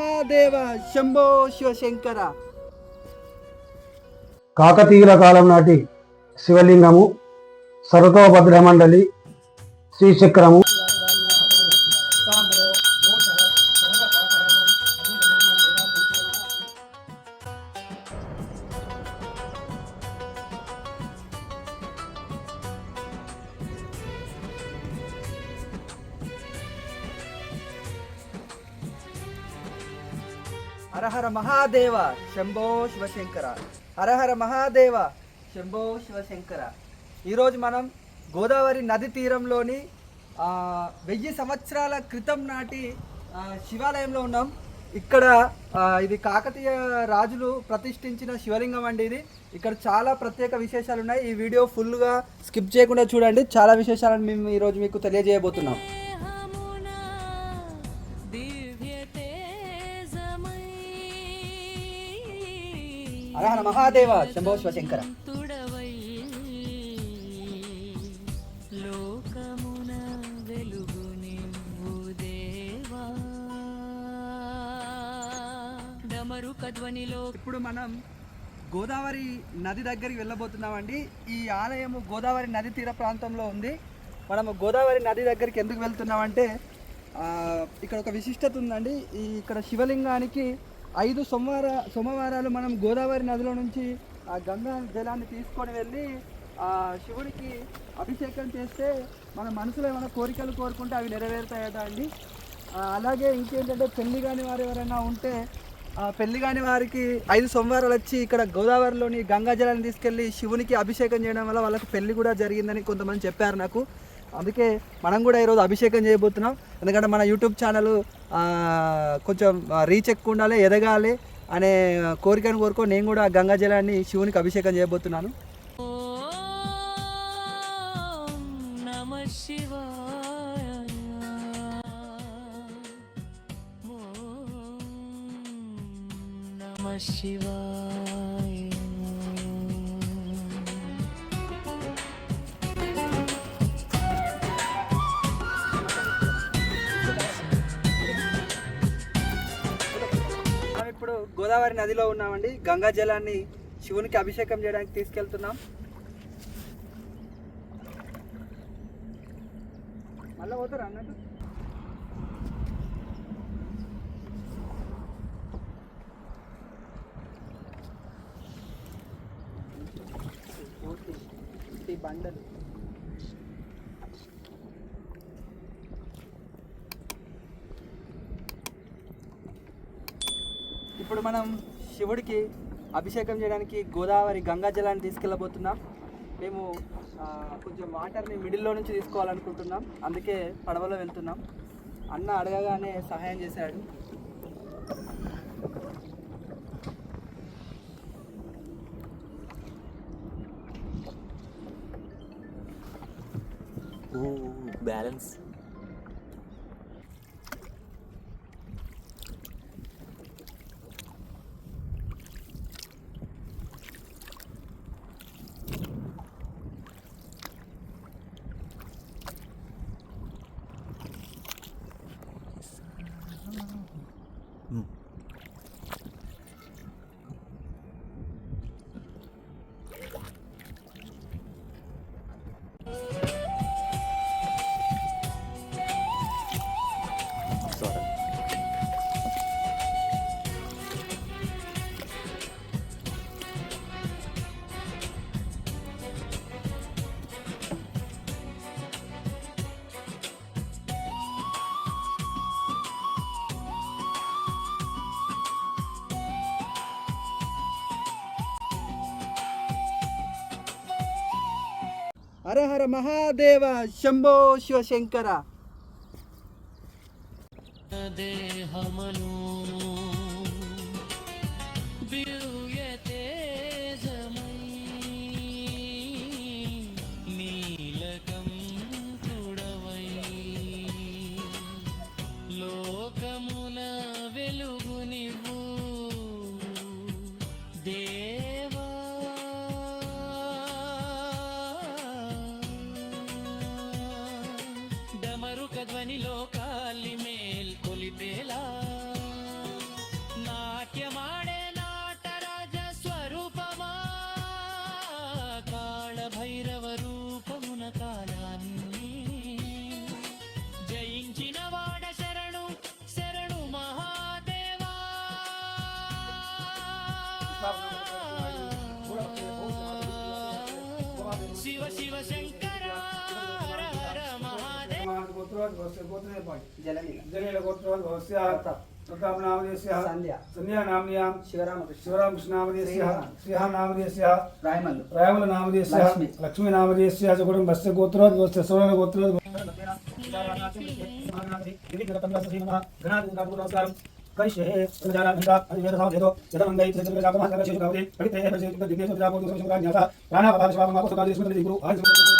మహాదేవ శంభో శివశంకర. కాకతీయుల కాలం నాటి శివలింగము సర్వతోభద్ర మండలి శ్రీచక్రము హర మహాదేవ శంభో శివశంకర హరహర మహాదేవ శంభో శివశంకర ఈరోజు మనం గోదావరి నది తీరంలోని వెయ్యి సంవత్సరాల క్రితం నాటి శివాలయంలో ఉన్నాం. ఇక్కడ ఇది కాకతీయ రాజులు ప్రతిష్ఠించిన శివలింగం అండి ఇది. ఇక్కడ చాలా ప్రత్యేక విశేషాలు ఉన్నాయి ఈ వీడియో ఫుల్గా స్కిప్ చేయకుండా చూడండి. చాలా విశేషాలను మేము ఈరోజు మీకు తెలియజేయబోతున్నాం. హరహర మహాదేవ శంభో శివశంకర. లోకమున ఇప్పుడు మనం గోదావరి నది దగ్గరికి వెళ్ళబోతున్నామండి. ఈ ఆలయము గోదావరి నది తీర ప్రాంతంలో ఉంది. మనము గోదావరి నది దగ్గరికి ఎందుకు వెళ్తున్నామంటే ఆ, ఇక్కడ ఒక విశిష్టత ఉందండి. ఈ ఇక్కడ శివలింగానికి ఐదు సోమవార సోమవారాలు మనం గోదావరి నదిలో నుంచి ఆ గంగా జలాన్ని తీసుకొని వెళ్ళి ఆ శివుడికి అభిషేకం చేస్తే మన మనసులో ఏమైనా కోరికలు కోరుకుంటే అవి నెరవేరుతాయట అండి. అలాగే ఇంకేంటంటే పెళ్ళి కాని వారు ఎవరైనా ఉంటే ఆ పెళ్ళి కాని వారికి ఐదు సోమవారాలు వచ్చి ఇక్కడ గోదావరిలోని గంగా జలాన్ని తీసుకెళ్ళి శివునికి అభిషేకం చేయడం వల్ల వాళ్ళకి పెళ్ళి కూడా జరిగిందని కొంతమంది చెప్పారు నాకు. అందుకే మనం కూడా ఈరోజు అభిషేకం చేయబోతున్నాం. ఎందుకంటే మన యూట్యూబ్ ఛానల్ కొంచెం రీచ్ ఎక్కువ ఉండాలి ఎదగాలి అనే కోరికను కోరుకో నేను కూడా గంగా జలాన్ని శివునికి అభిషేకం చేయబోతున్నాను. శివా ఇప్పుడు గోదావరి నదిలో ఉన్నామండి. గంగా జలాన్ని శివునికి అభిషేకం చేయడానికి తీసుకెళ్తున్నాం. మళ్ళీ పోతారు అన్నట్టు? బండలు. ఇప్పుడు మనం శివుడికి అభిషేకం చేయడానికి గోదావరి గంగా జలాన్ని తీసుకెళ్ళబోతున్నాం. మేము కొంచెం వాటర్ని మిడిల్లో నుంచి తీసుకోవాలనుకుంటున్నాం. అందుకే పడవలో వెళ్తున్నాం. అన్న అడగగానే సహాయం చేశాడు. బ్యాలెన్స్. హర హర మహాదేవ శంభో శివశంకర गोत्रवाद भवस्य गोत्रे पाणि जलनील जलनील गोत्रवाद भवस्याः प्रताप नामधेयस्याः संध्या संध्या नाम्न्यां शिवरामकृष्ण शिवरामकृष्ण नामधेयस्याः श्रीहा नामधेयस्याः रायमल्ल रायमल्ल नामधेयस्याः लक्ष्मी लक्ष्मी नामधेयस्याः च गुणं भस्य गोत्रवाद भवस्य सुवर्ण गोत्रवाद नमस्कारं करिष्ये प्रजानन्दा अधिवेदनौ देदो यदमङ्गै त्रिजगजातमः करिष्ये गौरे कविते प्रजेति दिव्ये सुजापो दुसुरान्यासा प्राणाभावशवामः सुखादिस्मृति गुरु आदि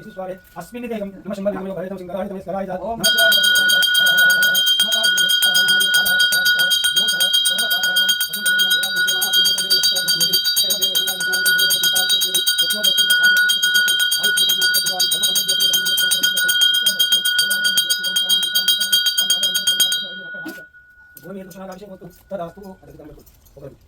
स्वरे अस्मिन् देहं नमः शम्भो नामयो भरतं सिंहाय तमे स्कराय जात नमः भूमि दुष्णाभिषेक तदास्तु अधिकतम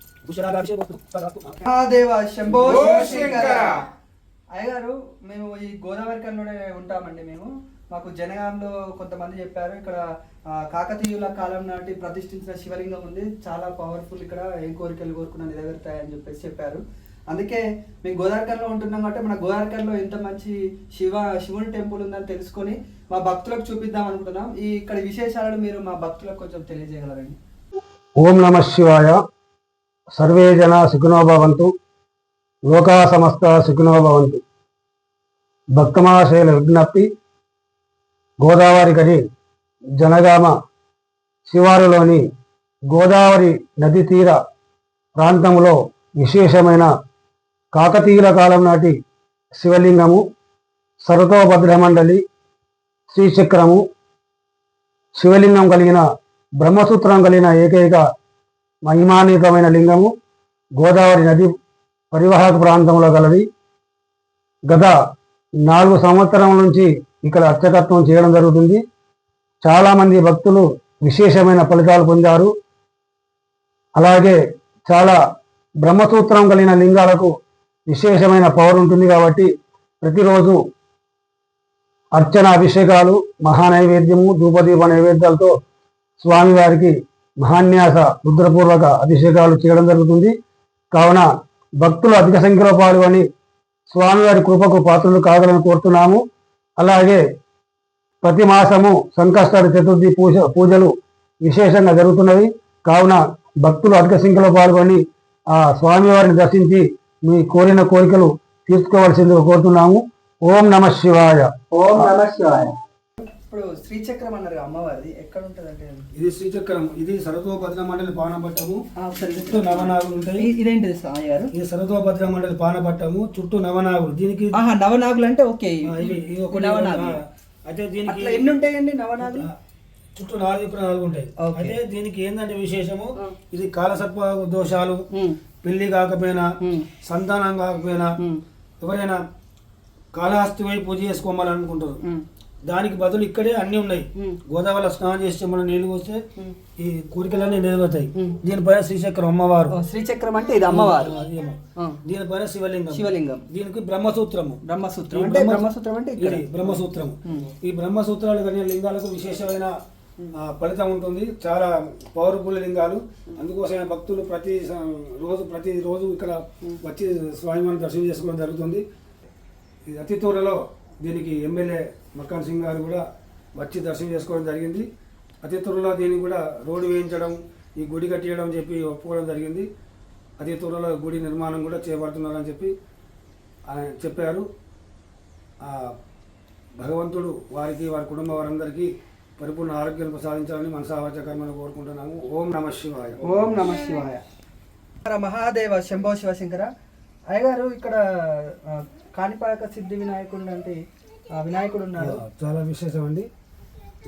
శంకర. అయ్యగారు మేము ఈ గోదావరి కన్లోనే ఉంటామండి మేము. మాకు జనగాంలో కొంతమంది చెప్పారు ఇక్కడ కాకతీయుల కాలం నాటి ప్రతిష్ఠించిన శివలింగం ఉంది. చాలా పవర్ఫుల్ ఇక్కడ ఏం కోరికలు కోరుకున్నా నెరవేరుతాయని చెప్పేసి చెప్పారు. అందుకే మేము గోదావరికర్లో ఉంటున్నాం కాబట్టి మన గోదావరికర్లో ఎంత మంచి శివ శివుని టెంపుల్ ఉందని తెలుసుకొని మా భక్తులకు చూపిద్దాం అనుకుంటున్నాం. ఈ ఇక్కడ విశేషాలను మీరు మా భక్తులకు కొంచెం తెలియజేయగలరండి. ఓం నమ శివాయ. సర్వే జన సుఖినోభవంతు లోకా సమస్త సుఖినోభవంతు భక్తమాశైల విజ్ఞప్తి గోదావరి గడి జనగామ శివారులోని గోదావరి నది తీర ప్రాంతంలో విశేషమైన కాకతీయుల కాలం నాటి శివలింగము సరతోభద్రమండలి శ్రీచక్రము శివలింగం కలిగిన బ్రహ్మసూత్రం కలిగిన ఏకైక మహిమాన్వితమైన లింగము గోదావరి నది పరివాహక ప్రాంతంలో గలది. గత నాలుగు సంవత్సరం నుంచి ఇక్కడ అర్చకత్వం చేయడం జరుగుతుంది. చాలామంది భక్తులు విశేషమైన ఫలితాలు పొందారు. అలాగే చాలా బ్రహ్మసూత్రం కలిగిన లింగాలకు విశేషమైన పవర్ ఉంటుంది కాబట్టి ప్రతిరోజు అర్చన అభిషేకాలు మహానైవేద్యము ధూపదీప నైవేద్యాలతో స్వామివారికి మహాన్యాస రుద్రపూర్వక అభిషేకాలు చేయడం జరుగుతుంది. కావున భక్తులు అధిక సంఖ్యలో పాల్గొని స్వామివారి కృపకు పాత్రలు కాగలని కోరుతున్నాము. అలాగే ప్రతి మాసము సంకష్టాల చతుర్థి పూజ పూజలు విశేషంగా జరుగుతున్నవి. కావున భక్తులు అధిక సంఖ్యలో పాల్గొని ఆ స్వామివారిని దర్శించి మీ కోరిన కోరికలు తీర్చుకోవాల్సిందిగా కోరుతున్నాము. ఓం నమ శివాయ. ఓం నమ శివాయ. ఇప్పుడు శ్రీచక్రం అన్నారు అమ్మవారిది ఎక్కడ ఉంటుంది అంటే ఇది శ్రీచక్రం. ఇది సరతోభద్ర మండలి పానపట్టము. చుట్టూ నవనాగులు ఉంటాయి. ఇదేంటిది స్వామి గారు? ఇది సరతోభద్ర మండలి పానపట్టము. చుట్టూ నవనాగులు. దీనికి ఆహా నవనాగులు అంటే ఓకే నవనాగులు. అయితే దీనికి అట్లా ఎన్ని ఉంటాయండి నవనాగులు? చుట్టూ నాలుగు ఇప్పుడు నాలుగు ఉంటాయి. అయితే దీనికి ఏంటంటే విశేషము? ఇది కాలసర్ప దోషాలు. పెళ్ళి కాకపోయినా సంతానం కాకపోయినా ఎవరైనా కాళహస్తి పోయి పూజ చేసుకోవాలనుకుంటారు. దానికి బదులు ఇక్కడే అన్ని ఉన్నాయి. గోదావరిలో స్నానం చేసి మనం నీళ్ళు పోస్తే ఈ కోరికలన్నీ నెరవేరుతాయి. దీనిపైన శ్రీచక్రం అమ్మవారు. శ్రీచక్రం అంటే ఇది అమ్మవారు. దీనిపైన శివలింగం. శివలింగం. దీనికి బ్రహ్మసూత్రము. బ్రహ్మసూత్రం. అంటే బ్రహ్మ- బ్రహ్మసూత్రం అంటే ఇది బ్రహ్మసూత్రము. ఈ బ్రహ్మసూత్రాలు కలిగిన లింగాలకు విశేషమైన ఫలితం ఉంటుంది. చాలా పవర్ఫుల్ లింగాలు. అందుకోసమే భక్తులు ప్రతి రోజు ప్రతి రోజు ఇక్కడ వచ్చి స్వామివారిని దర్శనం చేసుకోవడం జరుగుతుంది. ఇది అతి త్వరలో దీనికి ఎమ్మెల్యే మక్కాన్ సింగ్ గారు కూడా వచ్చి దర్శనం చేసుకోవడం జరిగింది. అతి త్వరలో దీనికి కూడా రోడ్డు వేయించడం ఈ గుడి కట్టియడం చెప్పి ఒప్పుకోవడం జరిగింది. అతి త్వరలో గుడి నిర్మాణం కూడా చేపడుతున్నారని చెప్పి ఆయన చెప్పారు. ఆ భగవంతుడు వారికి వారి కుటుంబ వారందరికీ పరిపూర్ణ ఆరోగ్యం ప్రసాదించాలని మనసావాచ కర్మను కోరుకుంటున్నాము. ఓం నమ శివాయ. ఓం నమ శివాయ. మహాదేవ శంభో శివశంకర అయ్యగారు ఇక్కడ కాణిపాక సిద్ధి వినాయకుడు అంటే వినాయకుడు ఉన్నాడు. చాలా విశేషం అండి.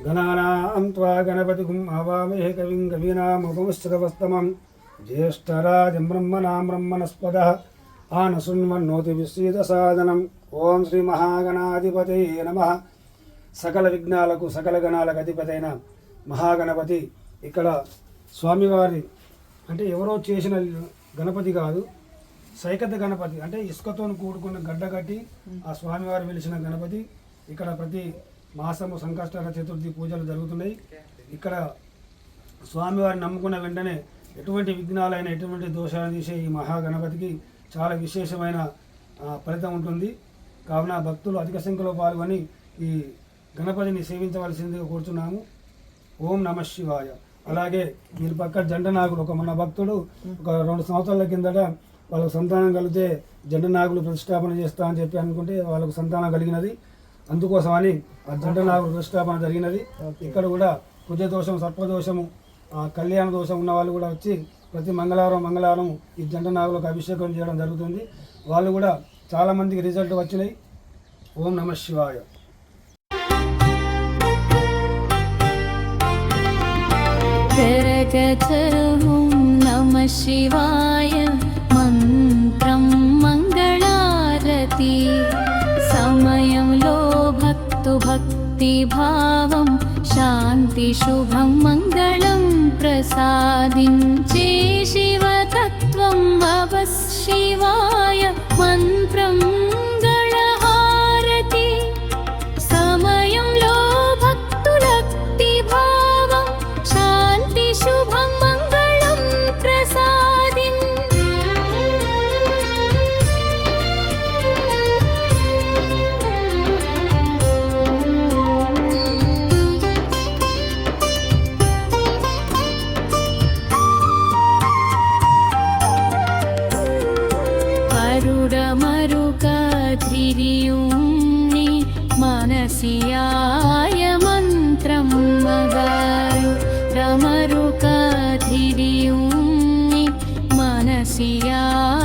గణానాం త్వా గణపతి ఆవామహే కవిం కవీనాముపమశ్చతవస్తమం జ్యేష్ఠరాజం బ్రహ్మణాం బ్రహ్మణస్పద. ఆనశృణ్వన్నోతి విశ్రీత సాధనం ఓం శ్రీ మహాగణాధిపతే నమ. సకల విఘ్నాలకు సకల గణాలకు అధిపతైన మహాగణపతి. ఇక్కడ స్వామివారి అంటే ఎవరో చేసిన గణపతి కాదు. సైకత గణపతి అంటే ఇసుకతో కూడుకున్న గడ్డ కట్టి ఆ స్వామివారు వెలిసిన గణపతి. ఇక్కడ ప్రతి మాసము సంకష్టహర చతుర్థి పూజలు జరుగుతున్నాయి. ఇక్కడ స్వామివారిని నమ్ముకున్న వెంటనే ఎటువంటి విఘ్నాలైన ఎటువంటి దోషాలను తీసే ఈ మహాగణపతికి చాలా విశేషమైన ఫలితం ఉంటుంది. కావున భక్తులు అధిక సంఖ్యలో పాల్గొని ఈ గణపతిని సేవించవలసిందిగా కూర్చున్నాము. ఓం నమ శివాయ. అలాగే దీని పక్క జంట నాగుడు ఒక మన భక్తుడు ఒక రెండు సంవత్సరాల కిందట వాళ్ళకు సంతానం కలిగితే జంట నాగులు ప్రతిష్టాపన చేస్తా అని చెప్పి అనుకుంటే వాళ్ళకు సంతానం కలిగినది. అందుకోసమని ఆ జంట నాగులు ప్రతిష్టాపన జరిగినది. ఇక్కడ కూడా కుజదోషం సర్పదోషము కళ్యాణ దోషం ఉన్న వాళ్ళు కూడా వచ్చి ప్రతి మంగళవారం మంగళవారం ఈ జంట నాగులకు అభిషేకం చేయడం జరుగుతుంది. వాళ్ళు కూడా చాలామందికి రిజల్ట్ వచ్చినాయి. ఓం నమ శివాయ. నమ శివాయ. భక్తి సమయంలో భక్తు భక్తి భావం శాంతి శుభం మంగళం ప్రసాదించే శివతత్వం వవ శివాయ మంత్రం. మనసియాయ మంత్రం మగారు రమరుకధిరియుణ్ణి మనసియాయ